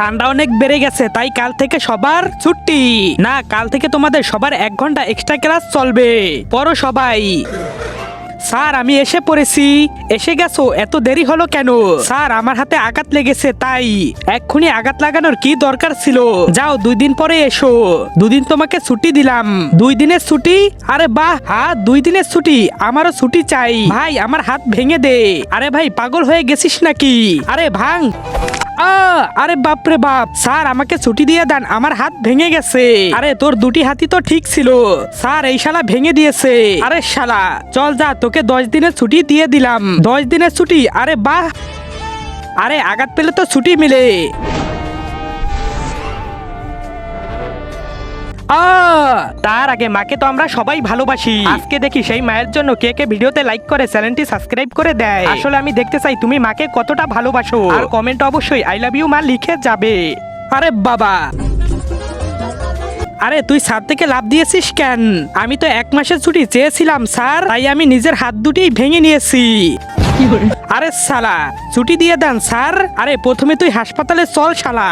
ঠান্ডা অনেক বেড়ে গেছে, তাই কাল থেকে সবার ছুটি। না, কাল থেকে তোমাদের সবার এক ঘণ্টা এক্সট্রা ক্লাস চলবে। পড়ো সবাই। স্যার, আমি এসে পড়েছি। এসে গেছো? এত দেরি হলো কেন? স্যার, আমার হাতে আঘাত লেগেছে, তাই। এক্ষুনি আঘাত লাগানোর কি দরকার ছিল? যাও, দুই দিন পরে এসো। দুদিন তোমাকে ছুটি দিলাম। দুই দিনের ছুটি? আরে বাহ হ্যাঁ দুই দিনের ছুটি। আমারও ছুটি চাই। ভাই, আমার হাত ভেঙে দে। আরে ভাই, পাগল হয়ে গেছিস নাকি? আরে ভাঙ। আরে বাপ রে বাপ, স্যার আমাকে ছুটি দিয়ে দেন, আমার হাত ভেঙে গেছে। আরে তোর দুটি হাতি তো ঠিক ছিল। স্যার, এই শালা ভেঙে দিয়েছে। আরে শালা, চল যা, তোকে দশ দিনের ছুটি দিয়ে দিলাম। দশ দিনের ছুটি, আরে বাহ। আরে আঘাত পেলে তো ছুটি মিলে। তার আগে মাকে তো আমরা সবাই ভালোবাসি। আজকে দেখি সেই মায়ের জন্য কে কে ভিডিওতে লাইক করে চ্যানেলটি সাবস্ক্রাইব করে দেয়। আসলে আমি দেখতে চাই তুমি মাকে কতটা ভালোবাসো। আর কমেন্ট অবশ্যই আই লাভ ইউ মা লিখে যাবে। আরে বাবা। আরে তুই ছাদ থেকে লাভ দিয়েছিস কেন? আমি তো এক মাসের ছুটি চেয়েছিলাম স্যার তাই আমি নিজের হাত দুটি ভেঙে নিয়েছি। আরে সালা ছুটি দিয়ে দেন স্যার। আরে প্রথমে তুই হাসপাতালে চল শালা।